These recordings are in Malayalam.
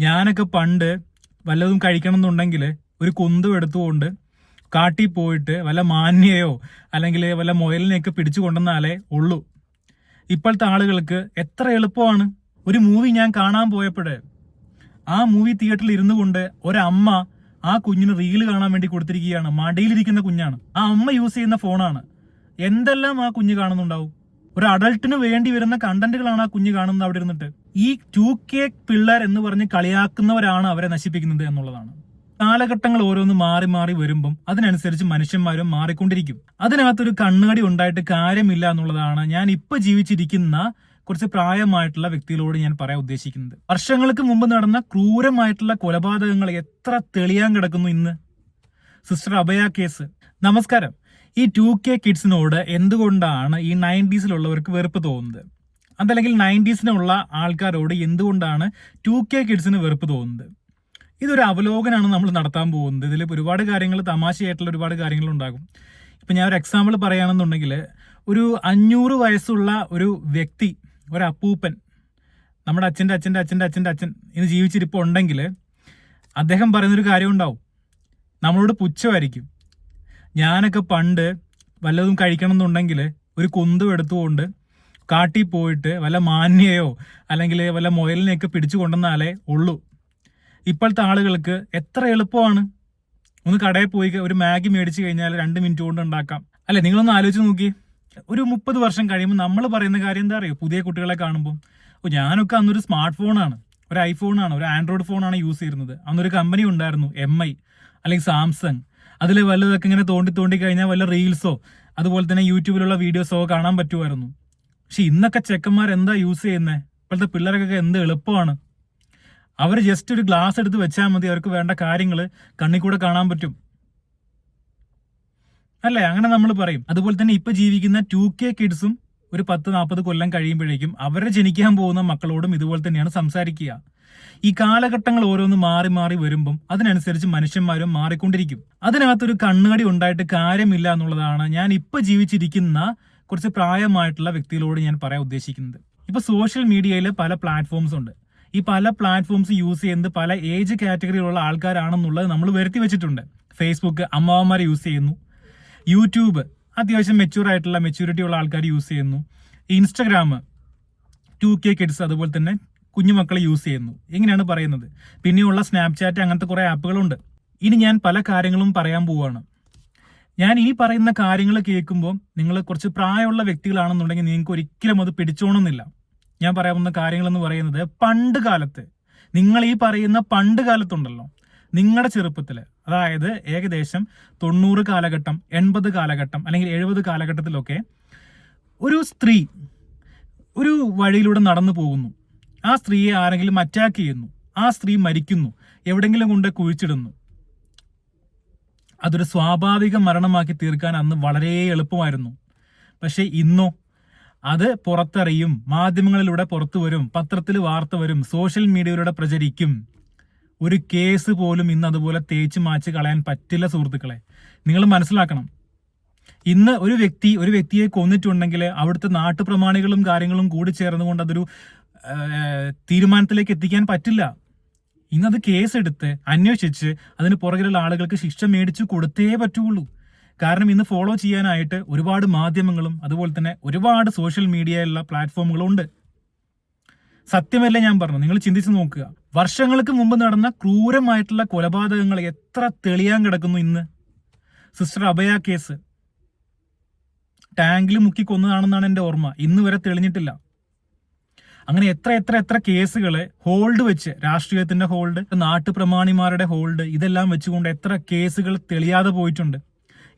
ഞാനൊക്കെ പണ്ട് വല്ലതും കഴിക്കണം എന്നുണ്ടെങ്കിൽ ഒരു കുന്തും എടുത്തുകൊണ്ട് കാട്ടിൽ പോയിട്ട് വല്ല മാന്യയോ അല്ലെങ്കിൽ വല്ല മുയലിനെയൊക്കെ പിടിച്ചു കൊണ്ടുവന്നാലേ ഉള്ളൂ. ഇപ്പോഴത്തെ ആളുകൾക്ക് എത്ര എളുപ്പമാണ്. ഒരു മൂവി ഞാൻ കാണാൻ പോയപ്പോഴേ ആ മൂവി തിയേറ്ററിൽ ഇരുന്നു കൊണ്ട് ഒരമ്മ ആ കുഞ്ഞിന് റീൽ കാണാൻ വേണ്ടി കൊടുത്തിരിക്കുകയാണ്. മടിയിലിരിക്കുന്ന കുഞ്ഞാണ്. ആ അമ്മ യൂസ് ചെയ്യുന്ന ഫോണാണ് എന്തെല്ലാം ആ കുഞ്ഞ് കാണുന്നുണ്ടാവും? ഒരു അഡൾട്ടിന് വേണ്ടി വരുന്ന കണ്ടന്റുകളാണ് ആ കുഞ്ഞ് കാണുന്നത് അവിടെ ഇരുന്നിട്ട്. ഈ ടു കെ പിള്ളേർ എന്ന് പറഞ്ഞ് കളിയാക്കുന്നവരാണ് അവരെ നശിപ്പിക്കുന്നത് എന്നുള്ളതാണ്. കാലഘട്ടങ്ങൾ ഓരോന്ന് മാറി മാറി വരുമ്പം അതിനനുസരിച്ച് മനുഷ്യന്മാരും മാറിക്കൊണ്ടിരിക്കും. അതിനകത്തൊരു കണ്ണുകടി ഉണ്ടായിട്ട് കാര്യമില്ല എന്നുള്ളതാണ് ഞാൻ ഇപ്പൊ ജീവിച്ചിരിക്കുന്ന കുറച്ച് പ്രായമായിട്ടുള്ള വ്യക്തികളോട് ഞാൻ പറയാൻ ഉദ്ദേശിക്കുന്നത്. വർഷങ്ങൾക്ക് മുമ്പ് നടന്ന ക്രൂരമായിട്ടുള്ള കൊലപാതകങ്ങൾ എത്ര തെളിയാൻ കിടക്കുന്നു ഇന്ന്? Sister Abhaya case. നമസ്കാരം. ഈ ടു കെ കിഡ്സിനോട് എന്തുകൊണ്ടാണ് ഈ നയന്റീസിലുള്ളവർക്ക് വെറുപ്പ് തോന്നുന്നത്? അതല്ലെങ്കിൽ നയന്റീസിനുള്ള ആൾക്കാരോട് എന്തുകൊണ്ടാണ് ടു കെ കിഡ്സിന് വെറുപ്പ് തോന്നുന്നത്? ഇതൊരു അവലോകനമാണ് നമ്മൾ നടത്താൻ പോകുന്നത്. ഇതിൽ ഒരുപാട് കാര്യങ്ങൾ തമാശയായിട്ടുള്ള ഒരുപാട് കാര്യങ്ങൾ ഉണ്ടാകും. ഇപ്പം ഞാൻ ഒരു എക്സാമ്പിൾ പറയുകയാണെന്നുണ്ടെങ്കിൽ ഒരു അഞ്ഞൂറ് വയസ്സുള്ള ഒരു വ്യക്തി ഒരു അപ്പൂപ്പൻ നമ്മുടെ അച്ഛന്റെ അച്ഛന്റെ അച്ഛന്റെ അച്ഛന്റെ അച്ഛൻ ഇന്ന് ജീവിച്ചിരിപ്പോൾ ഉണ്ടെങ്കിൽ അദ്ദേഹം പറയുന്നൊരു കാര്യം ഉണ്ടാവും. നമ്മളോട് പുച്ഛമായിരിക്കും. ഞാനൊക്കെ പണ്ട് വല്ലതും കഴിക്കണം എന്നുണ്ടെങ്കിൽ ഒരു കുന്തും എടുത്തുകൊണ്ട് കാട്ടിൽ പോയിട്ട് വല്ല മാന്യയോ അല്ലെങ്കിൽ വല്ല മുയലിനെയൊക്കെ പിടിച്ചു കൊണ്ടുവന്നാലേ ഉള്ളൂ. ഇപ്പോഴത്തെ ആളുകൾക്ക് എത്ര എളുപ്പമാണ്. ഒന്ന് കടയിൽ പോയി ഒരു മാഗി മേടിച്ചു കഴിഞ്ഞാൽ രണ്ട് മിനിറ്റ് കൊണ്ട് ഉണ്ടാക്കാം. അല്ലെ നിങ്ങളൊന്ന് ആലോചിച്ച് നോക്കി. ഒരു മുപ്പത് വർഷം കഴിയുമ്പോൾ നമ്മൾ പറയുന്ന കാര്യം എന്താ അറിയോ? പുതിയ കുട്ടികളെ കാണുമ്പോൾ ഞാനൊക്കെ അന്നൊരു സ്മാർട്ട് ഫോണാണ് ഒരു ഐഫോണാണ് ഒരു ആൻഡ്രോയിഡ് ഫോണാണ് യൂസ് ചെയ്യുന്നത് അന്നൊരു കമ്പനി ഉണ്ടായിരുന്നു എം ഐ അല്ലെങ്കിൽ സാംസങ്. അതിൽ വല്ലതൊക്കെ ഇങ്ങനെ തോണ്ടി തോണ്ടി കഴിഞ്ഞാൽ വല്ല റീൽസോ അതുപോലെ തന്നെ യൂട്യൂബിലുള്ള വീഡിയോസോ കാണാൻ പറ്റുമായിരുന്നു. പക്ഷെ ഇന്നൊക്കെ ചെക്കന്മാർ എന്താ യൂസ് ചെയ്യുന്നത് ഇപ്പോഴത്തെ പിള്ളേർക്കൊക്കെ എന്ത് എളുപ്പമാണ്? അവർ ജസ്റ്റ് ഒരു ഗ്ലാസ് എടുത്ത് വെച്ചാൽ മതി അവർക്ക് വേണ്ട കാര്യങ്ങൾ കണ്ണിൽ കൂടെ കാണാൻ പറ്റും. അല്ലേ? അങ്ങനെ നമ്മൾ പറയും. അതുപോലെ തന്നെ ഇപ്പൊ ജീവിക്കുന്ന ടു കെ കിഡ്സും ഒരു പത്ത് നാൽപ്പത് കൊല്ലം കഴിയുമ്പോഴേക്കും അവരെ ജനിക്കാൻ പോകുന്ന മക്കളോടും ഇതുപോലെ തന്നെയാണ് സംസാരിക്കുക. ഈ കാലഘട്ടങ്ങൾ ഓരോന്ന് മാറി മാറി വരുമ്പം അതിനനുസരിച്ച് മനുഷ്യന്മാരും മാറിക്കൊണ്ടിരിക്കും. അതിനകത്തൊരു കണ്ണുകടി ഉണ്ടായിട്ട് കാര്യമില്ല എന്നുള്ളതാണ് ഞാൻ ഇപ്പൊ ജീവിച്ചിരിക്കുന്ന കുറച്ച് പ്രായമായിട്ടുള്ള വ്യക്തികളോട് ഞാൻ പറയാൻ ഉദ്ദേശിക്കുന്നത്. ഇപ്പൊ സോഷ്യൽ മീഡിയയിൽ പല പ്ലാറ്റ്ഫോംസ് ഉണ്ട്. ഈ പല പ്ലാറ്റ്ഫോംസ് യൂസ് ചെയ്യുന്നത് പല ഏജ് കാറ്റഗറിയിലുള്ള ആൾക്കാരാണെന്നുള്ളത് നമ്മൾ വരുത്തി വെച്ചിട്ടുണ്ട്. ഫേസ്ബുക്ക് അമ്മാവന്മാർ യൂസ് ചെയ്യുന്നു. യൂട്യൂബ് അത്യാവശ്യം മെച്യൂർ ആയിട്ടുള്ള മെച്യൂരിറ്റി ഉള്ള ആൾക്കാർ യൂസ് ചെയ്യുന്നു. ഇൻസ്റ്റഗ്രാം ടു കെ കിഡ്സ് അതുപോലെ തന്നെ കുഞ്ഞുമക്കൾ യൂസ് ചെയ്യുന്നു. ഇങ്ങനെയാണ് പറയുന്നത്. പിന്നെയുള്ള സ്നാപ്ചാറ്റ് അങ്ങനത്തെ കുറേ ആപ്പുകളുണ്ട്. ഇനി ഞാൻ പല കാര്യങ്ങളും പറയാൻ പോവുകയാണ് ഞാൻ ഇനി പറയുന്ന കാര്യങ്ങൾ കേൾക്കുമ്പോൾ നിങ്ങൾ കുറച്ച് പ്രായമുള്ള വ്യക്തികളാണെന്നുണ്ടെങ്കിൽ നിങ്ങൾക്ക് ഒരിക്കലും അത് പിടിച്ചോണമെന്നില്ല ഞാൻ പറയാവുന്ന കാര്യങ്ങൾ എന്ന് പറയുന്നത് പണ്ട് കാലത്ത് നിങ്ങൾ ഈ പറയുന്ന പണ്ട് കാലത്തുണ്ടല്ലോ നിങ്ങളുടെ ചെറുപ്പത്തിൽ അതായത് ഏകദേശം തൊണ്ണൂറ് കാലഘട്ടം എൺപത് കാലഘട്ടം അല്ലെങ്കിൽ എഴുപത് കാലഘട്ടത്തിലൊക്കെ ഒരു സ്ത്രീ ഒരു വഴിയിലൂടെ നടന്നു പോകുന്നു. ആ സ്ത്രീയെ ആരെങ്കിലും അറ്റാക്ക് ചെയ്യുന്നു. ആ സ്ത്രീ മരിക്കുന്നു. എവിടെങ്കിലും കൊണ്ട് കുഴിച്ചിടുന്നു. അതൊരു സ്വാഭാവിക മരണമാക്കി തീർക്കാൻ അന്ന് വളരെ എളുപ്പമായിരുന്നു. പക്ഷേ ഇന്നോ അത് പുറത്തറിയും മാധ്യമങ്ങളിലൂടെ പുറത്തു വരും പത്രത്തിൽ വാർത്ത വരും സോഷ്യൽ മീഡിയയിലൂടെ പ്രചരിക്കും. ഒരു കേസ് പോലും ഇന്ന് അതുപോലെ തേച്ച് മാച്ച് കളയാൻ പറ്റില്ല സുഹൃത്തുക്കളെ. നിങ്ങൾ മനസ്സിലാക്കണം. ഇന്ന് ഒരു വ്യക്തി ഒരു വ്യക്തിയെ കൊന്നിട്ടുണ്ടെങ്കിൽ അവിടുത്തെ നാട്ടുപ്രമാണികളും കാര്യങ്ങളും കൂടി ചേർന്നുകൊണ്ട് അതൊരു തീരുമാനത്തിലേക്ക് എത്തിക്കാൻ പറ്റില്ല. ഇന്നത് കേസെടുത്ത് അന്വേഷിച്ച് അതിന് പുറകിലുള്ള ആളുകൾക്ക് ശിക്ഷ മേടിച്ചു കൊടുത്തേ പറ്റുള്ളൂ. കാരണം ഇന്ന് ഫോളോ ചെയ്യാനായിട്ട് ഒരുപാട് മാധ്യമങ്ങളും അതുപോലെ തന്നെ ഒരുപാട് സോഷ്യൽ മീഡിയയിലുള്ള പ്ലാറ്റ്ഫോമുകളും ഉണ്ട്. സത്യമല്ല ഞാൻ പറഞ്ഞു നിങ്ങൾ ചിന്തിച്ചു നോക്കുക. വർഷങ്ങൾക്ക് മുമ്പ് നടന്ന ക്രൂരമായിട്ടുള്ള കൊലപാതകങ്ങൾ എത്ര തെളിയാൻ കിടക്കുന്നു ഇന്ന്? Sister Abhaya case. ടാങ്കിൽ മുക്കി കൊന്നതാണെന്നാണ് എന്റെ ഓർമ്മ. ഇന്ന് വരെ തെളിഞ്ഞിട്ടില്ല. അങ്ങനെ എത്ര എത്ര എത്ര കേസുകളെ ഹോൾഡ് വെച്ച് രാഷ്ട്രീയത്തിന്റെ ഹോൾഡ് നാട്ടുപ്രമാണിമാരുടെ ഹോൾഡ് ഇതെല്ലാം വെച്ചുകൊണ്ട് എത്ര കേസുകൾ തെളിയാതെ പോയിട്ടുണ്ട്.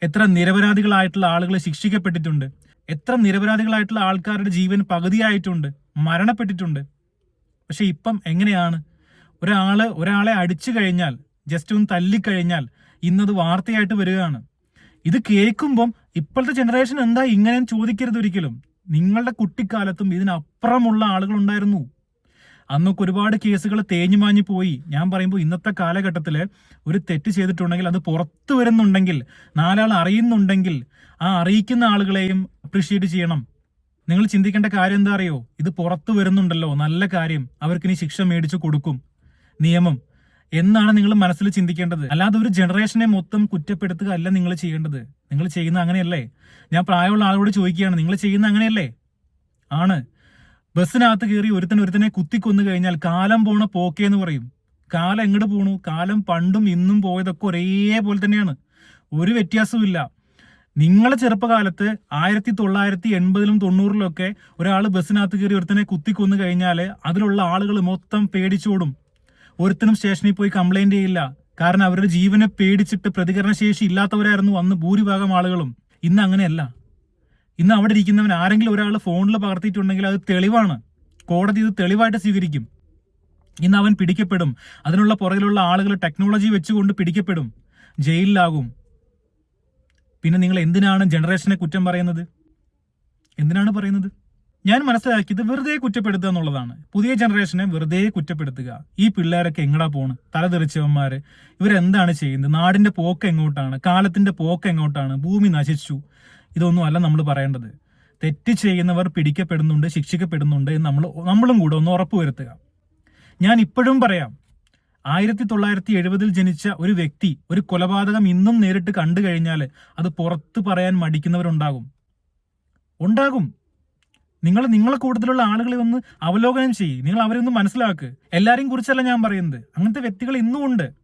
എത്ര നിരപരാധികളായിട്ടുള്ള ആളുകൾ ശിക്ഷിക്കപ്പെട്ടിട്ടുണ്ട്. എത്ര നിരപരാധികളായിട്ടുള്ള ആൾക്കാരുടെ ജീവൻ പകുതിയായിട്ടുണ്ട് മരണപ്പെട്ടിട്ടുണ്ട്. പക്ഷെ ഇപ്പം എങ്ങനെയാണ്? ഒരാൾ ഒരാളെ അടിച്ചു കഴിഞ്ഞാൽ ജസ്റ്റ് ഒന്ന് തല്ലിക്കഴിഞ്ഞാൽ ഇന്നത് വാർത്തയായിട്ട് വരികയാണ്. ഇത് കേൾക്കുമ്പം ഇപ്പോഴത്തെ ജനറേഷൻ എന്താ ഇങ്ങനെ ചോദിക്കരുത് ഒരിക്കലും. നിങ്ങളുടെ കുട്ടിക്കാലത്തും ഇതിനപ്പുറമുള്ള ആളുകളുണ്ടായിരുന്നു. അന്നൊക്കെ ഒരുപാട് കേസുകൾ തേഞ്ഞു മാഞ്ഞു പോയി. ഞാൻ പറയുമ്പോൾ ഇന്നത്തെ കാലഘട്ടത്തിൽ ഒരു തെറ്റ് ചെയ്തിട്ടുണ്ടെങ്കിൽ അത് പുറത്തു വരുന്നുണ്ടെങ്കിൽ നാലാൾ അറിയുന്നുണ്ടെങ്കിൽ ആ അറിയിക്കുന്ന ആളുകളെയും അപ്രീഷിയേറ്റ് ചെയ്യണം. നിങ്ങൾ ചിന്തിക്കേണ്ട കാര്യം എന്താ അറിയോ? ഇത് പുറത്തു വരുന്നുണ്ടല്ലോ. നല്ല കാര്യം. അവർക്ക് ഇനി ശിക്ഷ മേടിച്ചു കൊടുക്കും. നിയമം. എന്നാണ് നിങ്ങൾ മനസ്സിൽ ചിന്തിക്കേണ്ടത്. അല്ലാതെ ഒരു ജനറേഷനെ മൊത്തം കുറ്റപ്പെടുത്തുക അല്ല നിങ്ങൾ ചെയ്യേണ്ടത്. നിങ്ങൾ ചെയ്യുന്ന അങ്ങനെയല്ലേ? ഞാൻ പ്രായമുള്ള ആളോട് ചോദിക്കുകയാണ് നിങ്ങൾ ചെയ്യുന്ന അങ്ങനെയല്ലേ? ആണ്. ബസ്സിനകത്ത് കയറി ഒരുത്തൻ ഒരുത്തനെ കുത്തിക്കൊന്നു കഴിഞ്ഞാൽ കാലം പോണ പോക്കേ എന്ന് പറയും. കാലം എങ്ങോട്ട് പോണു? കാലം പണ്ടും ഇന്നും പോയതൊക്കെ ഒരേപോലെ തന്നെയാണ്. ഒരു വ്യത്യാസവും നിങ്ങളെ ചെറുപ്പകാലത്ത് ആയിരത്തി തൊള്ളായിരത്തി എൺപതിലും തൊണ്ണൂറിലും ഒക്കെ ഒരാൾ ബസ്സിനകത്ത് കയറി ഒരുത്തനെ കുത്തിക്കൊന്നു കഴിഞ്ഞാൽ അതിലുള്ള ആളുകൾ മൊത്തം പേടിച്ചോടും. ഒരുത്തനും സ്റ്റേഷനിൽ പോയി കംപ്ലൈന്റ് ചെയ്യില്ല. കാരണം അവരുടെ ജീവനെ പേടിച്ചിട്ട് പ്രതികരണശേഷി ഇല്ലാത്തവരായിരുന്നു അന്ന് ഭൂരിഭാഗം ആളുകളും. ഇന്ന് അങ്ങനെയല്ല. ഇന്ന് അവിടെ ഇരിക്കുന്നവൻ ആരെങ്കിലും ഒരാൾ ഫോണിൽ പകർത്തിയിട്ടുണ്ടെങ്കിൽ അത് തെളിവാണ്. കോടതി ഇത് തെളിവായിട്ട് സ്വീകരിക്കും. ഇന്ന് അവൻ പിടിക്കപ്പെടും. അതിനുള്ള പുറകിലുള്ള ആളുകൾ ടെക്നോളജി വെച്ചുകൊണ്ട് പിടിക്കപ്പെടും. ജയിലിലാകും. പിന്നെ നിങ്ങൾ എന്തിനാണ് ജനറേഷനെ കുറ്റം പറയുന്നത്? എന്തിനാണ് പറയുന്നത്? ഞാൻ മനസ്സിലാക്കിയത് വെറുതെ കുറ്റപ്പെടുത്തുക എന്നുള്ളതാണ്. പുതിയ ജനറേഷനെ വെറുതെ കുറ്റപ്പെടുത്തുക. ഈ പിള്ളേരൊക്കെ എങ്ങടാ പോണ്? തലതെറിച്ചവന്മാര്. ഇവരെന്താണ് ചെയ്യുന്നത്? നാടിന്റെ പോക്ക് എങ്ങോട്ടാണ്? കാലത്തിന്റെ പോക്ക് എങ്ങോട്ടാണ്? ഭൂമി നശിച്ചു. ഇതൊന്നും അല്ല നമ്മൾ പറയേണ്ടത്. തെറ്റ് ചെയ്യുന്നവർ പിടിക്കപ്പെടുന്നുണ്ട് ശിക്ഷിക്കപ്പെടുന്നുണ്ട് എന്ന് നമ്മൾ നമ്മളും കൂടെ ഒന്ന് ഉറപ്പുവരുത്തുക ഞാൻ ഇപ്പോഴും പറയാം. ആയിരത്തി തൊള്ളായിരത്തി എഴുപതിൽ ജനിച്ച ഒരു വ്യക്തി ഒരു കൊലപാതകം ഇന്നും നേരിട്ട് കണ്ടു കഴിഞ്ഞാൽ അത് പുറത്ത് പറയാൻ മടിക്കുന്നവരുണ്ടാകും. ഉണ്ടാകും. നിങ്ങൾ നിങ്ങളെ കൂട്ടത്തിലുള്ള ആളുകളെ ഒന്ന് അവലോകനം ചെയ്യും. നിങ്ങൾ അവരെ ഒന്ന് മനസ്സിലാക്ക്. എല്ലാവരെയും കുറിച്ചല്ല ഞാൻ പറയുന്നത്. അങ്ങനത്തെ വ്യക്തികൾ ഇന്നും ഉണ്ട്.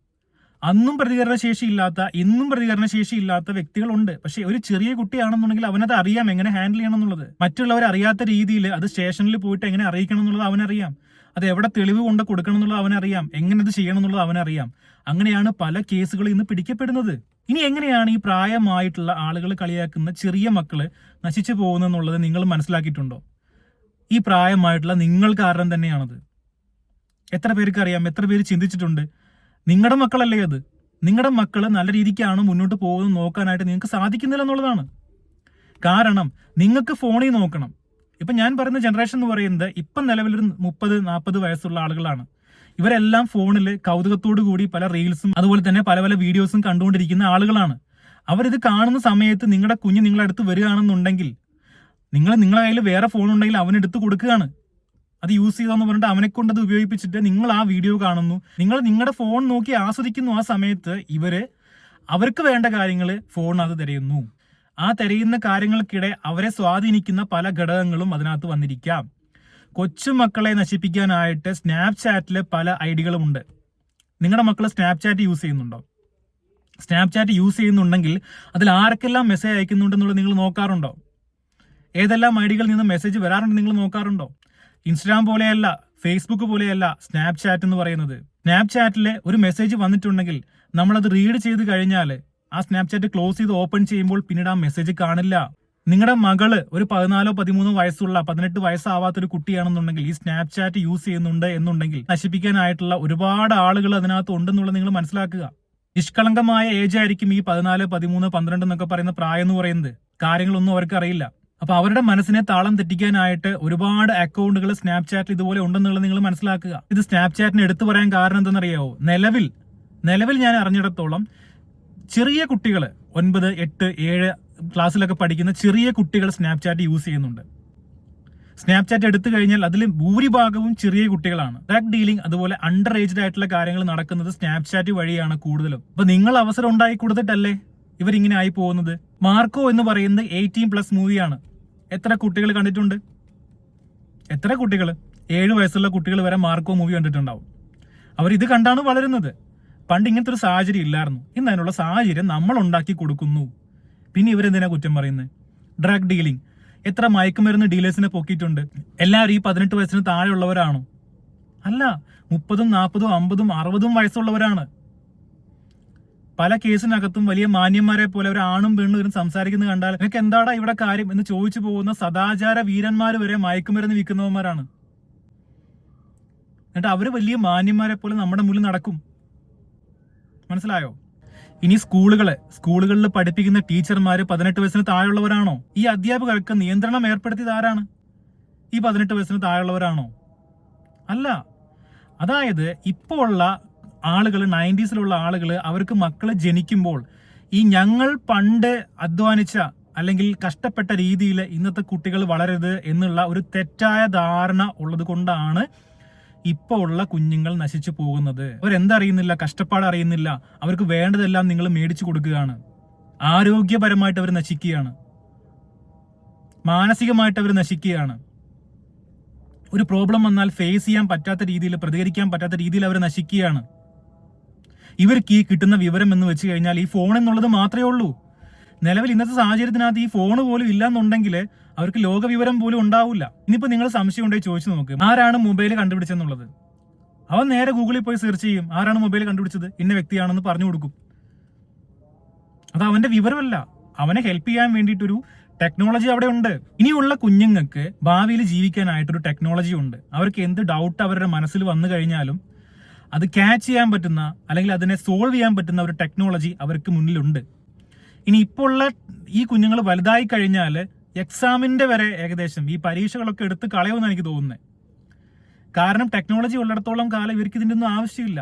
അന്നും പ്രതികരണ ശേഷി ഇല്ലാത്ത ഇന്നും പ്രതികരണ ശേഷി ഇല്ലാത്ത വ്യക്തികളുണ്ട് പക്ഷെ ഒരു ചെറിയ കുട്ടിയാണെന്നുണ്ടെങ്കിൽ അവനത് അറിയാം എങ്ങനെ ഹാൻഡിൽ ചെയ്യണം എന്നുള്ളത് മറ്റുള്ളവർ അറിയാത്ത രീതിയിൽ അത് സ്റ്റേഷനിൽ പോയിട്ട് എങ്ങനെ അറിയിക്കണം എന്നുള്ളത് അവനറിയാം. അത് എവിടെ തെളിവ് കൊണ്ട് കൊടുക്കണം എന്നുള്ളത് അവനറിയാം. എങ്ങനെ അത് ചെയ്യണം എന്നുള്ളത് അവനറിയാം. അങ്ങനെയാണ് പല കേസുകളും ഇന്ന് പിടിക്കപ്പെടുന്നത്. ഇനി എങ്ങനെയാണ് ഈ പ്രായമായിട്ടുള്ള ആളുകൾ കളിയാക്കുന്ന ചെറിയ മക്കൾ നശിച്ചു പോകുന്നെന്നുള്ളത് നിങ്ങൾ മനസ്സിലാക്കിയിട്ടുണ്ടോ? ഈ പ്രായമായിട്ടുള്ള നിങ്ങൾ കാരണം തന്നെയാണത്. എത്ര പേർക്ക് അറിയാം എത്ര പേര് ചിന്തിച്ചിട്ടുണ്ട്? നിങ്ങളുടെ മക്കളല്ലേ അത്? നിങ്ങളുടെ മക്കൾ നല്ല രീതിക്കാണ് മുന്നോട്ട് പോകുന്നത് നോക്കാനായിട്ട് നിങ്ങൾക്ക് സാധിക്കുന്നില്ല എന്നുള്ളതാണ്. കാരണം നിങ്ങൾക്ക് ഫോണിൽ നോക്കണം. ഇപ്പം ഞാൻ പറയുന്ന ജനറേഷൻ എന്ന് പറയുന്നത് ഇപ്പം നിലവിലൊരു മുപ്പത് നാൽപ്പത് വയസ്സുള്ള ആളുകളാണ്. ഇവരെല്ലാം ഫോണിൽ കൗതുകത്തോടു കൂടി പല റീൽസും അതുപോലെ തന്നെ പല പല വീഡിയോസും കണ്ടുകൊണ്ടിരിക്കുന്ന ആളുകളാണ്. അവരിത് കാണുന്ന സമയത്ത് നിങ്ങളുടെ കുഞ്ഞ് നിങ്ങളുടെ അടുത്ത് വരികയാണെന്നുണ്ടെങ്കിൽ നിങ്ങൾ നിങ്ങളുടെ കയ്യിൽ വേറെ ഫോൺ ഉണ്ടെങ്കിൽ അവനെടുത്ത് കൊടുക്കുകയാണ്. അത് യൂസ് ചെയ്തെന്ന് പറഞ്ഞിട്ട് അവനെ കൊണ്ട് അത് ഉപയോഗിപ്പിച്ചിട്ട് നിങ്ങൾ ആ വീഡിയോ കാണുന്നു. നിങ്ങൾ നിങ്ങളുടെ ഫോൺ നോക്കി ആസ്വദിക്കുന്നു ആ സമയത്ത് ഇവർ അവർക്ക് വേണ്ട കാര്യങ്ങൾ ഫോണിനകത്ത് തിരയുന്നു. ആ തിരയുന്ന കാര്യങ്ങൾക്കിടെ അവരെ സ്വാധീനിക്കുന്ന പല ഘടകങ്ങളും അതിനകത്ത് വന്നിരിക്കാം. കൊച്ചുമക്കളെ നശിപ്പിക്കാനായിട്ട് സ്നാപ്ചാറ്റിൽ പല ഐഡികളും ഉണ്ട്. നിങ്ങളുടെ മക്കൾ സ്നാപ്ചാറ്റ് യൂസ് ചെയ്യുന്നുണ്ടോ? സ്നാപ്ചാറ്റ് യൂസ് ചെയ്യുന്നുണ്ടെങ്കിൽ അതിൽ ആർക്കെല്ലാം മെസ്സേജ് അയക്കുന്നുണ്ടെന്നുള്ളത് നിങ്ങൾ നോക്കാറുണ്ടോ? ഏതെല്ലാം ഐ ഡികളിൽ നിന്ന് മെസ്സേജ് വരാറുണ്ട് നിങ്ങൾ നോക്കാറുണ്ടോ? ഇൻസ്റ്റാഗ്രാം പോലെയല്ല ഫേസ്ബുക്ക് പോലെയല്ല സ്നാപ്ചാറ്റ് എന്ന് പറയുന്നത്. സ്നാപ്ചാറ്റിലെ ഒരു മെസ്സേജ് വന്നിട്ടുണ്ടെങ്കിൽ നമ്മളത് റീഡ് ചെയ്ത് കഴിഞ്ഞാൽ ആ സ്നാപ്ചാറ്റ് ക്ലോസ് ചെയ്ത് ഓപ്പൺ ചെയ്യുമ്പോൾ പിന്നീട് ആ മെസ്സേജ് കാണില്ല. നിങ്ങളുടെ മകൾ ഒരു പതിനാലോ പതിമൂന്നോ വയസ്സുള്ള പതിനെട്ട് വയസ്സാവാത്ത ഒരു കുട്ടിയാണെന്നുണ്ടെങ്കിൽ ഈ സ്നാപ്ചാറ്റ് യൂസ് ചെയ്യുന്നുണ്ട് എന്നുണ്ടെങ്കിൽ നശിപ്പിക്കാനായിട്ടുള്ള ഒരുപാട് ആളുകൾ അതിനകത്ത് ഉണ്ടെന്നുള്ളത് നിങ്ങൾ മനസ്സിലാക്കുക. നിഷ്കളങ്കമായ ഏജ് ആയിരിക്കും ഈ പതിനാല് പതിമൂന്ന് പന്ത്രണ്ട് എന്നൊക്കെ പറയുന്ന പ്രായം എന്ന് പറയുന്നത്. കാര്യങ്ങളൊന്നും അവർക്ക് അറിയില്ല. അപ്പൊ അവരുടെ മനസ്സിനെ താളം തെറ്റിക്കാനായിട്ട് ഒരുപാട് അക്കൗണ്ടുകൾ സ്നാപ്ചാറ്റിൽ ഇതുപോലെ ഉണ്ടെന്നുള്ളത് നിങ്ങൾ മനസ്സിലാക്കുക. ഇത് സ്നാപ്ചാറ്റിന് എടുത്തു പറയാൻ കാരണം എന്തെന്നറിയാവോ നിലവിൽ നിലവിൽ ഞാൻ അറിഞ്ഞിടത്തോളം ചെറിയ കുട്ടികൾ ഒൻപത് എട്ട് ഏഴ് ക്ലാസ്സിലൊക്കെ പഠിക്കുന്ന ചെറിയ കുട്ടികൾ സ്നാപ്ചാറ്റ് യൂസ് ചെയ്യുന്നുണ്ട്. സ്നാപ്ചാറ്റ് എടുത്തു കഴിഞ്ഞാൽ അതിൽ ഭൂരിഭാഗവും ചെറിയ കുട്ടികളാണ്. ഡ്രഗ് ഡീലിംഗ് അതുപോലെ അണ്ടർ ഏജ്ഡ് ആയിട്ടുള്ള കാര്യങ്ങൾ നടക്കുന്നത് സ്നാപ്ചാറ്റ് വഴിയാണ് കൂടുതലും. അപ്പൊ നിങ്ങൾ അവസരം ഉണ്ടായി കൊടുത്തിട്ടല്ലേ ഇവരിങ്ങനെ ആയി പോകുന്നത്? മാർക്കോ എന്ന് പറയുന്നത് എയ്റ്റീൻ പ്ലസ് മൂവിയാണ് എത്ര കുട്ടികൾ കണ്ടിട്ടുണ്ട്? എത്ര കുട്ടികൾ ഏഴ് വയസ്സുള്ള കുട്ടികൾ വരെ മാർക്കോ മൂവി കണ്ടിട്ടുണ്ടാവും. അവർ ഇത് കണ്ടാണ് വളരുന്നത്. പണ്ട് ഇങ്ങനത്തെ ഒരു സാഹചര്യം ഇല്ലായിരുന്നു. ഇന്ന് അതിനുള്ള സാഹചര്യം നമ്മൾ ഉണ്ടാക്കി കൊടുക്കുന്നു. പിന്നെ ഇവരെന്തിനാ കുറ്റം പറയുന്നത്? ഡ്രഗ് ഡീലിംഗ് എത്ര മയക്കുമരുന്ന് ഡീലേഴ്സിനെ പൊക്കിയിട്ടുണ്ട്. എല്ലാവരും ഈ പതിനെട്ട് വയസ്സിന് താഴെയുള്ളവരാണോ? അല്ല മുപ്പതും നാൽപ്പതും അമ്പതും അറുപതും വയസ്സുള്ളവരാണ്. പല കേസിനകത്തും വലിയ മാന്യന്മാരെ പോലെ ഒരു ആണും പെണ്ണും ഇരുന്ന് സംസാരിക്കുന്നത് കണ്ടാൽ നിനക്ക് എന്താടാ ഇവിടെ കാര്യം എന്ന് ചോദിച്ചു പോകുന്ന സദാചാര വീരന്മാർ വരെ മയക്കുമരുന്ന് വിൽക്കുന്നവന്മാരാണ്. എന്നിട്ട് അവർ വലിയ മാന്യന്മാരെ പോലെ നമ്മുടെ മുന്നിൽ നടക്കും. മനസ്സിലായോ? ഇനി സ്കൂളുകളെ സ്കൂളുകളിൽ പഠിപ്പിക്കുന്ന ടീച്ചർമാർ പതിനെട്ട് വയസ്സിന് താഴെയുള്ളവരാണോ? ഈ അധ്യാപകർക്ക് നിയന്ത്രണം ഏർപ്പെടുത്തിയത് ആരാണ്? ഈ പതിനെട്ട് വയസ്സിന് താഴെയുള്ളവരാണോ? അല്ല. അതായത് ഇപ്പോൾ ഉള്ള ആളുകൾ നയന്റീസിലുള്ള ആളുകൾ അവർക്ക് മക്കളെ ജനിക്കുമ്പോൾ ഈ ഞങ്ങൾ പണ്ട് അധ്വാനിച്ച അല്ലെങ്കിൽ കഷ്ടപ്പെട്ട രീതിയിൽ ഇന്നത്തെ കുട്ടികൾ വളരരുത് എന്നുള്ള ഒരു തെറ്റായ ധാരണ ഉള്ളത് കൊണ്ടാണ് ഇപ്പൊ ഉള്ള കുഞ്ഞുങ്ങൾ നശിച്ചു പോകുന്നത്. അവരെന്തറിയുന്നില്ല കഷ്ടപ്പാട് അറിയുന്നില്ല. അവർക്ക് വേണ്ടതെല്ലാം നിങ്ങൾ മേടിച്ചു കൊടുക്കുകയാണ്. ആരോഗ്യപരമായിട്ട് അവർ നശിക്കുകയാണ്. മാനസികമായിട്ട് അവർ നശിക്കുകയാണ്. ഒരു പ്രോബ്ലം വന്നാൽ ഫേസ് ചെയ്യാൻ പറ്റാത്ത രീതിയിൽ പ്രതികരിക്കാൻ പറ്റാത്ത രീതിയിൽ അവർ നശിക്കുകയാണ്. ഇവർക്ക് ഈ കിട്ടുന്ന വിവരം എന്ന് വെച്ച് കഴിഞ്ഞാൽ ഈ ഫോൺ എന്നുള്ളത് മാത്രമേ ഉള്ളൂ. നിലവിൽ ഇന്നത്തെ സാഹചര്യത്തിനകത്ത് ഈ ഫോൺ പോലും ഇല്ലാന്നുണ്ടെങ്കിൽ അവർക്ക് ലോക വിവരം പോലും ഉണ്ടാവില്ല ഇനിയിപ്പോ നിങ്ങൾ സംശയം ഉണ്ടെങ്കിൽ ചോദിച്ചു നോക്ക്. ആരാണ് മൊബൈൽ കണ്ടുപിടിച്ചെന്നുള്ളത് അവൻ നേരെ ഗൂഗിളിൽ പോയി സെർച്ച് ചെയ്യും. ആരാണ് മൊബൈൽ കണ്ടുപിടിച്ചത്? ഇന്ന വ്യക്തിയാണെന്ന് പറഞ്ഞു കൊടുക്കും. അത് അവന്റെ വിവരമല്ല. അവനെ ഹെൽപ്പ് ചെയ്യാൻ വേണ്ടിയിട്ടൊരു ടെക്നോളജി അവിടെ ഉണ്ട്. ഇനിയുള്ള കുഞ്ഞുങ്ങൾക്ക് ഭാവിയിൽ ജീവിക്കാനായിട്ടൊരു ടെക്നോളജി ഉണ്ട്. അവർക്ക് എന്ത് ഡൗട്ട് അവരുടെ മനസ്സിൽ വന്നു കഴിഞ്ഞാലും അത് ക്യാച്ച് ചെയ്യാൻ പറ്റുന്ന അല്ലെങ്കിൽ അതിനെ സോൾവ് ചെയ്യാൻ പറ്റുന്ന ഒരു ടെക്നോളജി അവർക്ക് മുന്നിലുണ്ട്. ഇനി ഇപ്പോൾ ഉള്ള ഈ കുഞ്ഞുങ്ങൾ വലുതായി കഴിഞ്ഞാൽ എക്സാമിന്റെ വരെ ഏകദേശം ഈ പരീക്ഷകളൊക്കെ എടുത്ത് കളയുമെന്ന് എനിക്ക് തോന്നുന്നത് കാരണം ടെക്നോളജി ഉള്ളിടത്തോളം കാലം ഇവർക്ക് ഇതിന്റെ ഒന്നും ആവശ്യമില്ല.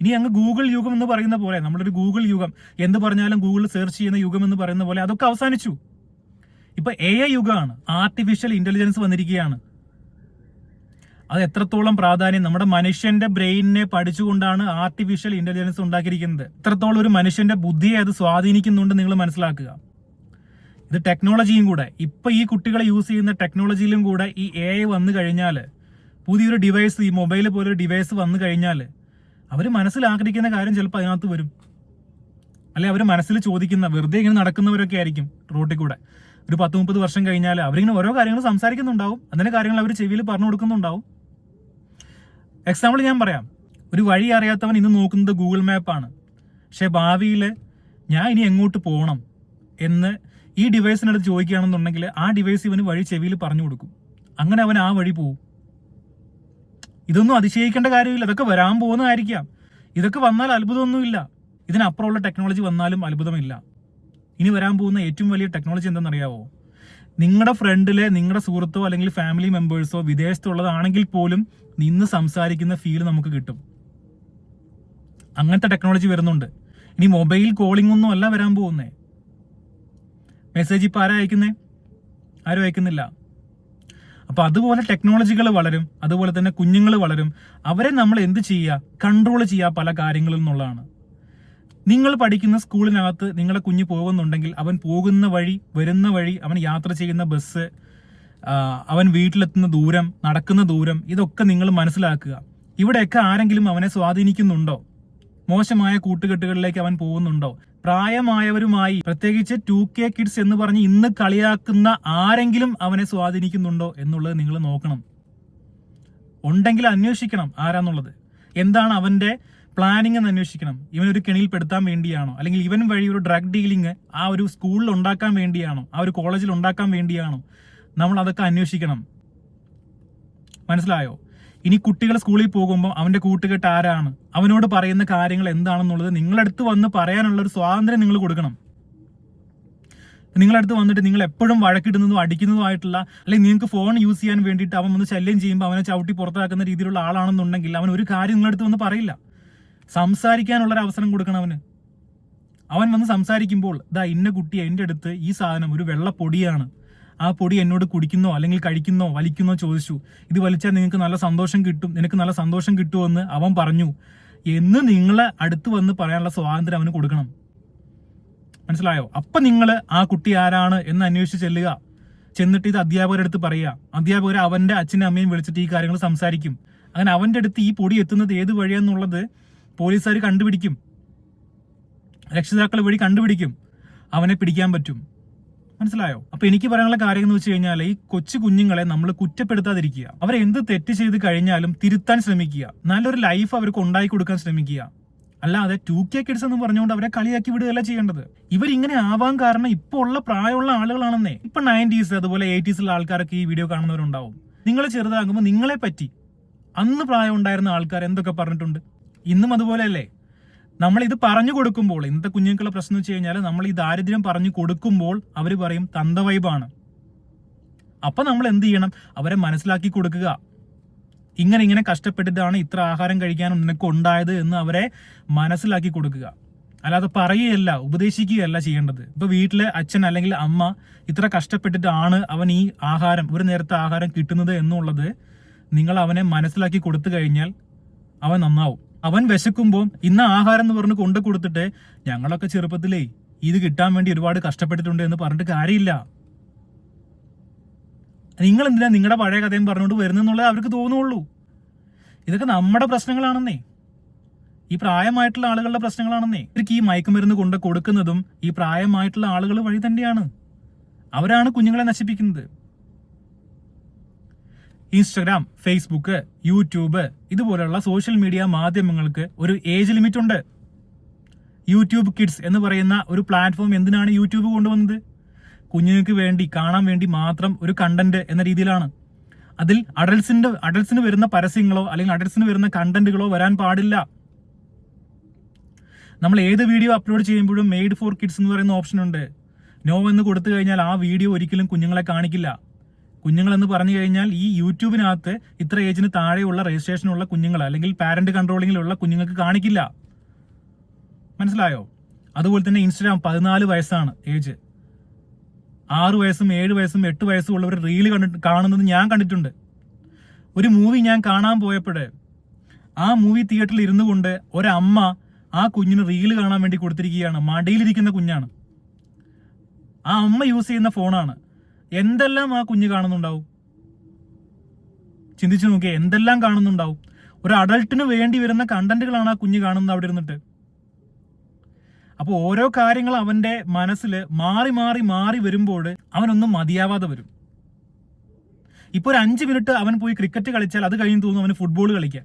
ഇനി അങ്ങ് ഗൂഗിൾ യുഗം എന്ന് പറയുന്ന പോലെ നമ്മളൊരു ഗൂഗിൾ യുഗം എന്ത് പറഞ്ഞാലും ഗൂഗിൾ സെർച്ച് ചെയ്യുന്ന യുഗം എന്ന് പറയുന്ന പോലെ അതൊക്കെ അവസാനിച്ചു. ഇപ്പൊ എ ഐ യുഗമാണ് ആർട്ടിഫിഷ്യൽ ഇന്റലിജൻസ് വന്നിരിക്കുകയാണ്. അത് എത്രത്തോളം പ്രാധാന്യം നമ്മുടെ മനുഷ്യന്റെ ബ്രെയിനിനെ പഠിച്ചുകൊണ്ടാണ് ആർട്ടിഫിഷ്യൽ ഇന്റലിജൻസ് ഉണ്ടാക്കിയിരിക്കുന്നത്. എത്രത്തോളം ഒരു മനുഷ്യന്റെ ബുദ്ധിയെ അത് സ്വാധീനിക്കുന്നുണ്ട് നിങ്ങൾ മനസ്സിലാക്കുക. ഇത് ടെക്നോളജിയും കൂടെ. ഇപ്പൊ ഈ കുട്ടികൾ യൂസ് ചെയ്യുന്ന ടെക്നോളജിയിലും കൂടെ ഈ എ ഐ വന്നു കഴിഞ്ഞാൽ പുതിയൊരു ഡിവൈസ് ഈ മൊബൈൽ പോലൊരു ഡിവൈസ് വന്നു കഴിഞ്ഞാൽ അവർ മനസ്സിൽ ആഗ്രഹിക്കുന്ന കാര്യം ചിലപ്പോൾ അതിനകത്ത് വരും. അല്ലെ അവർ മനസ്സിൽ ചോദിക്കുന്ന വെറുതെ ഇങ്ങനെ നടക്കുന്നവരൊക്കെ ആയിരിക്കും റോട്ടിൽ കൂടെ. ഒരു പത്ത് മുപ്പത് വർഷം കഴിഞ്ഞാൽ അവരിങ്ങനെ ഓരോ കാര്യങ്ങൾ സംസാരിക്കുന്നുണ്ടാവും. അതിന്റെ കാര്യങ്ങൾ അവർ ചെവിയിൽ പറഞ്ഞു കൊടുക്കുന്നുണ്ടാവും. എക്സാമ്പിൾ ഞാൻ പറയാം. ഒരു വഴി അറിയാത്തവൻ ഇന്ന് നോക്കുന്നത് ഗൂഗിൾ മാപ്പാണ് പക്ഷേ ഭാവിയിൽ ഞാൻ ഇനി എങ്ങോട്ട് പോകണം എന്ന് ഈ ഡിവൈസിനടുത്ത് ചോദിക്കുകയാണെന്നുണ്ടെങ്കിൽ ആ ഡിവൈസ് ഇവന് വഴി ചെവിയിൽ പറഞ്ഞു കൊടുക്കും. അങ്ങനെ അവൻ ആ വഴി പോവും. ഇതൊന്നും അതിശയിക്കേണ്ട കാര്യമില്ല. ഇതൊക്കെ വരാൻ പോകുന്നതായിരിക്കാം. ഇതൊക്കെ വന്നാൽ അത്ഭുതമൊന്നുമില്ല. ഇതിനപ്പുറമുള്ള ടെക്നോളജി വന്നാലും അത്ഭുതമില്ല. ഇനി വരാൻ പോകുന്ന ഏറ്റവും വലിയ ടെക്നോളജി എന്താണെന്നറിയാവോ നിങ്ങളുടെ ഫ്രണ്ടിലെ നിങ്ങളുടെ സുഹൃത്തോ അല്ലെങ്കിൽ ഫാമിലി മെമ്പേഴ്സോ വിദേശത്തുള്ളതാണെങ്കിൽ പോലും നിന്ന് സംസാരിക്കുന്ന ഫീൽ നമുക്ക് കിട്ടും. അങ്ങനത്തെ ടെക്നോളജി വരുന്നുണ്ട്. ഇനി മൊബൈൽ കോളിംഗ് ഒന്നും അല്ല വരാൻ പോകുന്നേ. മെസ്സേജ് ഇപ്പോൾ ആരാ അയക്കുന്നേ? ആരും അയക്കുന്നില്ല. അപ്പൊ അതുപോലെ ടെക്നോളജികൾ വളരും. അതുപോലെ തന്നെ കുഞ്ഞുങ്ങൾ വളരും. അവരെ നമ്മൾ എന്ത് ചെയ്യുക? കൺട്രോൾ ചെയ്യുക പല കാര്യങ്ങളിൽ നിന്നുള്ളതാണ്. നിങ്ങൾ പഠിക്കുന്ന സ്കൂളിനകത്ത് നിങ്ങളെ കുഞ്ഞ് പോകുന്നുണ്ടെങ്കിൽ അവൻ പോകുന്ന വഴി വരുന്ന വഴി അവൻ യാത്ര ചെയ്യുന്ന ബസ് അവൻ വീട്ടിലെത്തുന്ന ദൂരം നടക്കുന്ന ദൂരം ഇതൊക്കെ നിങ്ങൾ മനസ്സിലാക്കുക. ഇവിടെയൊക്കെ ആരെങ്കിലും അവനെ സ്വാധീനിക്കുന്നുണ്ടോ? മോശമായ കൂട്ടുകെട്ടുകളിലേക്ക് അവൻ പോകുന്നുണ്ടോ? പ്രായമായവരുമായി പ്രത്യേകിച്ച് ടു കെ കിഡ്സ് എന്ന് പറഞ്ഞ് ഇന്ന് കളിയാക്കുന്ന ആരെങ്കിലും അവനെ സ്വാധീനിക്കുന്നുണ്ടോ എന്നുള്ളത് നിങ്ങൾ നോക്കണം. ഉണ്ടെങ്കിൽ അന്വേഷിക്കണം ആരാന്നുള്ളത്. എന്താണ് അവന്റെ പ്ലാനിങ് എന്ന് അന്വേഷിക്കണം. ഇവൻ ഒരു കെണിയിൽ പെടുത്താൻ വേണ്ടിയാണോ? അല്ലെങ്കിൽ ഇവൻ വഴി ഒരു ഡ്രഗ് ഡീലിംഗ് ആ ഒരു സ്കൂളിൽ ഉണ്ടാക്കാൻ വേണ്ടിയാണോ? ആ ഒരു കോളേജിൽ ഉണ്ടാക്കാൻ വേണ്ടിയാണോ? നമ്മൾ അതൊക്കെ അന്വേഷിക്കണം. മനസ്സിലായോ? ഇനി കുട്ടികൾ സ്കൂളിൽ പോകുമ്പോൾ അവന്റെ കൂട്ടുകെട്ട് ആരാണ്? അവനോട് പറയുന്ന കാര്യങ്ങൾ എന്താണെന്നുള്ളത് നിങ്ങളടുത്ത് വന്ന് പറയാനുള്ള ഒരു സ്വാതന്ത്ര്യം നിങ്ങൾ കൊടുക്കണം. നിങ്ങളടുത്ത് വന്നിട്ട് നിങ്ങൾ എപ്പോഴും വഴക്കിടുന്നതും അടിക്കുന്നതുമായിട്ടുള്ള അല്ലെങ്കിൽ നിങ്ങൾക്ക് ഫോൺ യൂസ് ചെയ്യാൻ വേണ്ടിയിട്ട് അവൻ വന്ന് ശല്യം ചെയ്യുമ്പോൾ അവനെ ചവിട്ടി പുറത്താക്കുന്ന രീതിയിലുള്ള ആളാണെന്നുണ്ടെങ്കിൽ അവൻ ഒരു കാര്യം നിങ്ങളടുത്ത് വന്ന് പറയില്ല. സംസാരിക്കാനുള്ള ഒരു അവസരം കൊടുക്കണം അവന്. അവൻ വന്ന് സംസാരിക്കുമ്പോൾ ദാ ഇന്ന കുട്ടി എന്റെ അടുത്ത് ഈ സാധനം ഒരു വെള്ള പൊടിയാണ് ആ പൊടി എന്നോട് കുടിക്കുന്നോ അല്ലെങ്കിൽ കഴിക്കുന്നോ വലിക്കുന്നോ ചോദിച്ചു. ഇത് വലിച്ചാൽ നിങ്ങൾക്ക് നല്ല സന്തോഷം കിട്ടും. നിനക്ക് നല്ല സന്തോഷം കിട്ടുമെന്ന് അവൻ പറഞ്ഞു. എന്ന് നിങ്ങളെ അടുത്ത് വന്ന് പറയാനുള്ള സ്വാതന്ത്ര്യം അവന് കൊടുക്കണം. മനസ്സിലായോ? അപ്പൊ നിങ്ങൾ ആ കുട്ടി ആരാണ് എന്ന് അന്വേഷിച്ച് ചെല്ലുക. ചെന്നിട്ട് ഇത് അധ്യാപകരുടെ അടുത്ത് പറയുക. അധ്യാപകർ അവന്റെ അച്ഛനും അമ്മയും വിളിച്ചിട്ട് ഈ കാര്യങ്ങൾ സംസാരിക്കും. അങ്ങനെ അവന്റെ അടുത്ത് ഈ പൊടി എത്തുന്നത് ഏത് വഴിയാന്നുള്ളത് പോലീസുകാർ കണ്ടുപിടിക്കും. രക്ഷിതാക്കൾ വഴി കണ്ടുപിടിക്കും. അവനെ പിടിക്കാൻ പറ്റും. മനസ്സിലായോ? അപ്പൊ എനിക്ക് പറയാനുള്ള കാര്യം എന്ന് വെച്ച് കഴിഞ്ഞാൽ ഈ കൊച്ചു കുഞ്ഞുങ്ങളെ നമ്മൾ കുറ്റപ്പെടുത്താതിരിക്കുക. അവരെ എന്ത് തെറ്റ് ചെയ്ത് കഴിഞ്ഞാലും തിരുത്താൻ ശ്രമിക്കുക. നല്ലൊരു ലൈഫ് അവർക്ക് ഉണ്ടാക്കി കൊടുക്കാൻ ശ്രമിക്കുക. അല്ലാതെ ടു കെ കിഡ്സ് എന്ന് പറഞ്ഞുകൊണ്ട് അവരെ കളിയാക്കി വിടുകയല്ല ചെയ്യേണ്ടത്. ഇവരിങ്ങനെ ആവാൻ കാരണം ഇപ്പോൾ ഉള്ള പ്രായമുള്ള ആളുകളാണെന്നേ. ഇപ്പൊ നയന്റീസ് അതുപോലെ എയ്റ്റീസിലുള്ള ആൾക്കാരൊക്കെ ഈ വീഡിയോ കാണുന്നവരുണ്ടാവും. നിങ്ങൾ ചെറുതാകുമ്പോൾ നിങ്ങളെ പറ്റി അന്ന് പ്രായം ഉണ്ടായിരുന്ന ആൾക്കാർ എന്തൊക്കെ പറഞ്ഞിട്ടുണ്ട്? ഇന്നും അതുപോലെയല്ലേ? നമ്മൾ ഇത് പറഞ്ഞു കൊടുക്കുമ്പോൾ ഇന്നത്തെ കുഞ്ഞുങ്ങൾക്കുള്ള പ്രശ്നം വെച്ച് കഴിഞ്ഞാൽ നമ്മൾ ഈ ദാരിദ്ര്യം പറഞ്ഞു കൊടുക്കുമ്പോൾ അവർ പറയും തന്ത വൈബാണ്. അപ്പൊ നമ്മൾ എന്ത് ചെയ്യണം? അവരെ മനസ്സിലാക്കി കൊടുക്കുക. ഇങ്ങനെ ഇങ്ങനെ കഷ്ടപ്പെട്ടിട്ടാണ് ഇത്ര ആഹാരം കഴിക്കാനും നിനക്ക് ഉണ്ടായത് എന്ന് അവരെ മനസ്സിലാക്കി കൊടുക്കുക. അല്ലാതെ പറയുകയല്ല ഉപദേശിക്കുകയല്ല ചെയ്യേണ്ടത്. ഇപ്പൊ വീട്ടിലെ അച്ഛൻ അല്ലെങ്കിൽ അമ്മ ഇത്ര കഷ്ടപ്പെട്ടിട്ടാണ് അവൻ ഈ ആഹാരം ഒരു നേരത്തെ ആഹാരം കിട്ടുന്നത് എന്നുള്ളത് നിങ്ങൾ അവനെ മനസ്സിലാക്കി കൊടുത്തു കഴിഞ്ഞാൽ അവൻ നന്നാവും. അവൻ വിശക്കുമ്പോൾ ഇന്ന് ആഹാരം എന്ന് പറഞ്ഞ് കൊണ്ടു കൊടുത്തിട്ട് ഞങ്ങളൊക്കെ ചെറുപ്പത്തിലേ ഇത് കിട്ടാൻ വേണ്ടി ഒരുപാട് കഷ്ടപ്പെട്ടിട്ടുണ്ട് എന്ന് പറഞ്ഞിട്ട് കാര്യമില്ല. നിങ്ങൾ എന്തിനാ നിങ്ങളുടെ പഴയ കഥയും പറഞ്ഞുകൊണ്ട് വരുന്നെന്നുള്ളത് അവർക്ക് തോന്നുള്ളൂ. ഇതൊക്കെ നമ്മുടെ പ്രശ്നങ്ങളാണെന്നേ. ഈ പ്രായമായിട്ടുള്ള ആളുകളുടെ പ്രശ്നങ്ങളാണെന്നേ. ഇവർക്ക് ഈ മയക്കുമരുന്ന് കൊണ്ട് കൊടുക്കുന്നതും ഈ പ്രായമായിട്ടുള്ള ആളുകൾ വഴി തന്നെയാണ്. അവരാണ് കുഞ്ഞുങ്ങളെ നശിപ്പിക്കുന്നത്. ഇൻസ്റ്റഗ്രാം ഫേസ്ബുക്ക് യൂട്യൂബ് ഇതുപോലെയുള്ള സോഷ്യൽ മീഡിയ മാധ്യമങ്ങൾക്ക് ഒരു ഏജ് ലിമിറ്റ് ഉണ്ട്. യൂട്യൂബ് കിഡ്സ് എന്ന് പറയുന്ന ഒരു പ്ലാറ്റ്ഫോം എന്തിനാണ് യൂട്യൂബ് കൊണ്ടുവന്നത്? കുഞ്ഞുങ്ങൾക്ക് വേണ്ടി കാണാൻ വേണ്ടി മാത്രം ഒരു കണ്ടന്റ് എന്ന രീതിയിലാണ്. അതിൽ അഡൽസിന്റെ അഡൽസിന് വരുന്ന പരസ്യങ്ങളോ അല്ലെങ്കിൽ അഡൽസിന് വരുന്ന കണ്ടന്റുകളോ വരാൻ പാടില്ല. നമ്മൾ ഏത് വീഡിയോ അപ്ലോഡ് ചെയ്യുമ്പോഴും മെയ്ഡ് ഫോർ കിഡ്സ് എന്ന് പറയുന്ന ഓപ്ഷൻ ഉണ്ട്. നോ എന്ന് കൊടുത്തു കഴിഞ്ഞാൽ ആ വീഡിയോ ഒരിക്കലും കുഞ്ഞുങ്ങളെ കാണിക്കില്ല. കുഞ്ഞുങ്ങൾ എന്ന് പറഞ്ഞു കഴിഞ്ഞാൽ ഈ യൂട്യൂബിനകത്ത് ഇത്ര ഏജിന് താഴെയുള്ള രജിസ്ട്രേഷനുള്ള കുഞ്ഞുങ്ങൾ അല്ലെങ്കിൽ പാരന്റ് കൺട്രോളിങ്ങിലുള്ള കുഞ്ഞുങ്ങൾക്ക് കാണിക്കില്ല. മനസ്സിലായോ? അതുപോലെ തന്നെ ഇൻസ്റ്റാഗ്രാം പതിനാല് വയസ്സാണ് ഏജ്. ആറ് വയസ്സും ഏഴ് വയസ്സും എട്ട് വയസ്സും ഉള്ളവർ റീൽ കണ്ടിട്ട് കാണുന്നത് ഞാൻ കണ്ടിട്ടുണ്ട്. ഒരു മൂവി ഞാൻ കാണാൻ പോയപ്പോൾ ആ മൂവി തിയേറ്ററിൽ ഇരുന്നു കൊണ്ട് ഒരമ്മ ആ കുഞ്ഞിന് റീൽ കാണാൻ വേണ്ടി കൊടുത്തിരിക്കുകയാണ്. മടിയിലിരിക്കുന്ന കുഞ്ഞാണ്. ആ അമ്മ യൂസ് ചെയ്യുന്ന ഫോണാണ്. എന്തെല്ലാം ആ കുഞ്ഞ് കാണുന്നുണ്ടാവും? ചിന്തിച്ചു നോക്കിയേ എന്തെല്ലാം കാണുന്നുണ്ടാവും? ഒരു അഡൾട്ടിന് വേണ്ടി വരുന്ന കണ്ടന്റുകളാണ് ആ കുഞ്ഞ് കാണുന്നത് അവിടെ ഇരുന്നിട്ട്. അപ്പോൾ ഓരോ കാര്യങ്ങൾ അവന്റെ മനസ്സിൽ മാറി മാറി മാറി വരുമ്പോൾ അവനൊന്നും മതിയാവാതെ വരും. ഇപ്പോൾ ഒരു അഞ്ച് മിനിറ്റ് അവൻ പോയി ക്രിക്കറ്റ് കളിച്ചാൽ അത് കഴിഞ്ഞ് തോന്നുന്നു അവന് ഫുട്ബോൾ കളിക്കാൻ.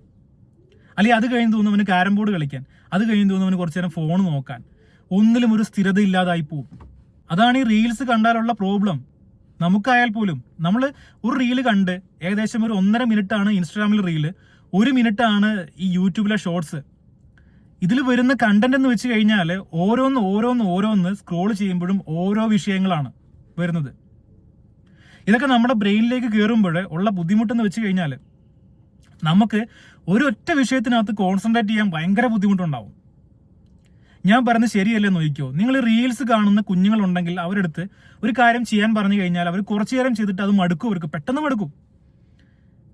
അല്ലെങ്കിൽ അത് കഴിഞ്ഞ് തോന്നുന്നു അവന് ക്യാരം ബോർഡ് കളിക്കാൻ. അത് കഴിഞ്ഞ് തോന്നുന്നു അവന് കുറച്ച് നേരം ഫോൺ നോക്കാൻ. ഒന്നിലും ഒരു സ്ഥിരത ഇല്ലാതായി പോകും അതാണ് ഈ റീൽസ് കണ്ടാലുള്ള പ്രോബ്ലം നമുക്കായാൽ പോലും നമ്മൾ ഒരു റീൽ കണ്ട് ഏകദേശം ഒരു ഒന്നര മിനിറ്റ് ആണ് ഇൻസ്റ്റാഗ്രാമിൽ റീൽ ഒരു മിനിറ്റ് ആണ് ഈ യൂട്യൂബിലെ ഷോർട്സ് ഇതിൽ വരുന്ന കണ്ടന്റ് എന്ന് വെച്ച് കഴിഞ്ഞാൽ ഓരോന്ന് ഓരോന്ന് ഓരോന്ന് സ്ക്രോൾ ചെയ്യുമ്പോഴും ഓരോ വിഷയങ്ങളാണ് വരുന്നത്. ഇതൊക്കെ നമ്മുടെ ബ്രെയിനിലേക്ക് കയറുമ്പോൾ ഉള്ള ബുദ്ധിമുട്ടെന്ന് വെച്ച് കഴിഞ്ഞാൽ നമുക്ക് ഒരൊറ്റ വിഷയത്തിനകത്ത് കോൺസെൻട്രേറ്റ് ചെയ്യാൻ ഭയങ്കര ബുദ്ധിമുട്ടുണ്ടാവും. ഞാൻ പറഞ്ഞത് ശരിയല്ലേ നോക്കിക്കോ നിങ്ങൾ റീൽസ് കാണുന്ന കുഞ്ഞുങ്ങളുണ്ടെങ്കിൽ അവരെടുത്ത് ഒരു കാര്യം ചെയ്യാൻ പറഞ്ഞു കഴിഞ്ഞാൽ അവർ കുറച്ചു നേരം ചെയ്തിട്ട് അത് മടുക്കും അവർക്ക് പെട്ടെന്ന് മടുക്കും.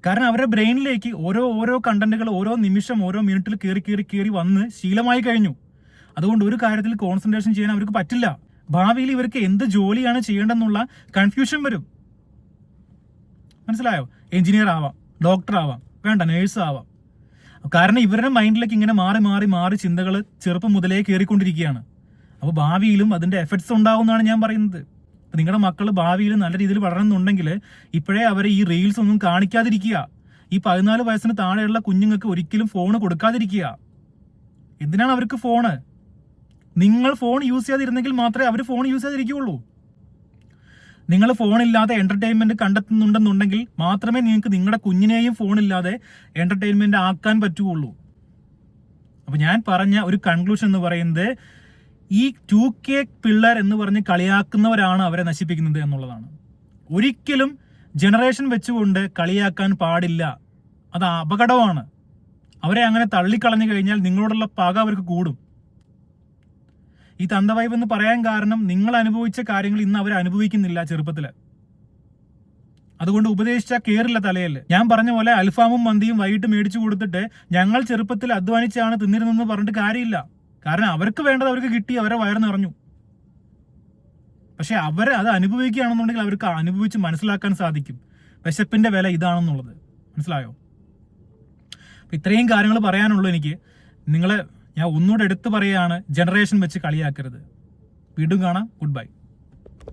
കാരണം അവരുടെ ബ്രെയിനിലേക്ക് ഓരോ ഓരോ കണ്ടന്റുകൾ ഓരോ നിമിഷം ഓരോ മിനിറ്റിൽ കയറി കയറി കയറി വന്ന് ശീലമായി കഴിഞ്ഞു. അതുകൊണ്ട് ഒരു കാര്യത്തിൽ കോൺസെൻട്രേഷൻ ചെയ്യാൻ അവർക്ക് പറ്റില്ല. ഭാവിയിൽ ഇവർക്ക് എന്ത് ജോലിയാണ് ചെയ്യേണ്ടെന്നുള്ള കൺഫ്യൂഷൻ വരും. മനസ്സിലായോ? എഞ്ചിനീയർ ആവാം ഡോക്ടർ ആവാം വേണ്ട നേഴ്സ് ആവാം. കാരണം ഇവരുടെ മൈൻഡിലേക്ക് ഇങ്ങനെ മാറി മാറി മാറി ചിന്തകൾ ചെറുപ്പം മുതലേ കയറിക്കൊണ്ടിരിക്കുകയാണ്. അപ്പോൾ ഭാവിയിലും അതിന്റെ എഫക്ട്സ് ഉണ്ടാകുമെന്നാണ് ഞാൻ പറയുന്നത്. നിങ്ങളുടെ മക്കൾ ഭാവിയിൽ നല്ല രീതിയിൽ വളരണമെന്നുണ്ടെങ്കിൽ ഇപ്പോഴേ അവരെ ഈ റീൽസ് ഒന്നും കാണിക്കാതിരിക്കുക. ഈ പതിനാല് വയസ്സിന് താഴെയുള്ള കുഞ്ഞുങ്ങൾക്ക് ഒരിക്കലും ഫോൺ കൊടുക്കാതിരിക്കുക. എന്തിനാണ് അവർക്ക് ഫോണ് നിങ്ങൾ ഫോൺ യൂസ് ചെയ്യാതിരുന്നെങ്കിൽ മാത്രമേ അവർ ഫോൺ യൂസ് ചെയ്യാതിരിക്കുകയുള്ളൂ. നിങ്ങൾ ഫോണില്ലാതെ എന്റർടൈൻമെന്റ് കണ്ടെത്തുന്നുണ്ടെന്നുണ്ടെങ്കിൽ മാത്രമേ നിങ്ങൾക്ക് നിങ്ങളുടെ കുഞ്ഞിനെയും ഫോണില്ലാതെ എന്റർടൈൻമെന്റ് ആക്കാൻ പറ്റുകയുള്ളൂ. അപ്പൊ ഞാൻ പറഞ്ഞ ഒരു കൺക്ലൂഷൻ എന്ന് പറയുന്നത് ഈ ടു കെ പിള്ളേർ എന്ന് പറഞ്ഞ് കളിയാക്കുന്നവരാണ് അവരെ നശിപ്പിക്കുന്നത് എന്നുള്ളതാണ്. ഒരിക്കലും ജനറേഷൻ വെച്ചുകൊണ്ട് കളിയാക്കാൻ പാടില്ല. അത് അപകടമാണ്. അവരെ അങ്ങനെ തള്ളിക്കളഞ്ഞു കഴിഞ്ഞാൽ നിങ്ങളോടുള്ള പക അവർക്ക് കൂടും. ഈ തന്തവൈബ് എന്ന് പറയാൻ കാരണം നിങ്ങൾ അനുഭവിച്ച കാര്യങ്ങൾ ഇന്ന് അവർ അനുഭവിക്കുന്നില്ല ചെറുപ്പത്തിൽ. അതുകൊണ്ട് ഉപദേശിച്ച കേറില്ല തലയിൽ ഞാൻ പറഞ്ഞ പോലെ അൽഫാമും മന്തിയും വൈകിട്ട് മേടിച്ചു കൊടുത്തിട്ട് ഞങ്ങൾ ചെറുപ്പത്തിൽ അധ്വാനിച്ചാണ് തിന്നിരുന്നെന്ന് പറഞ്ഞിട്ട് കാര്യമില്ല. കാരണം അവർക്ക് വേണ്ടത് അവർക്ക് കിട്ടി അവരെ വയറ് നിറഞ്ഞു. പക്ഷെ അവരെ അത് അനുഭവിക്കുകയാണെന്നുണ്ടെങ്കിൽ അവർക്ക് അനുഭവിച്ച് മനസ്സിലാക്കാൻ സാധിക്കും. വിശപ്പിന്റെ വില ഇതാണെന്നുള്ളത്. മനസ്സിലായോ? ഇത്രയും കാര്യങ്ങൾ പറയാനുള്ളൂ എനിക്ക്. നിങ്ങളെ ഞാൻ ഒന്നുകൂടെ എടുത്തു പറയുകയാണ് ജനറേഷൻ വെച്ച് കളിയാക്കരുത്. വീണ്ടും കാണാം. Good bye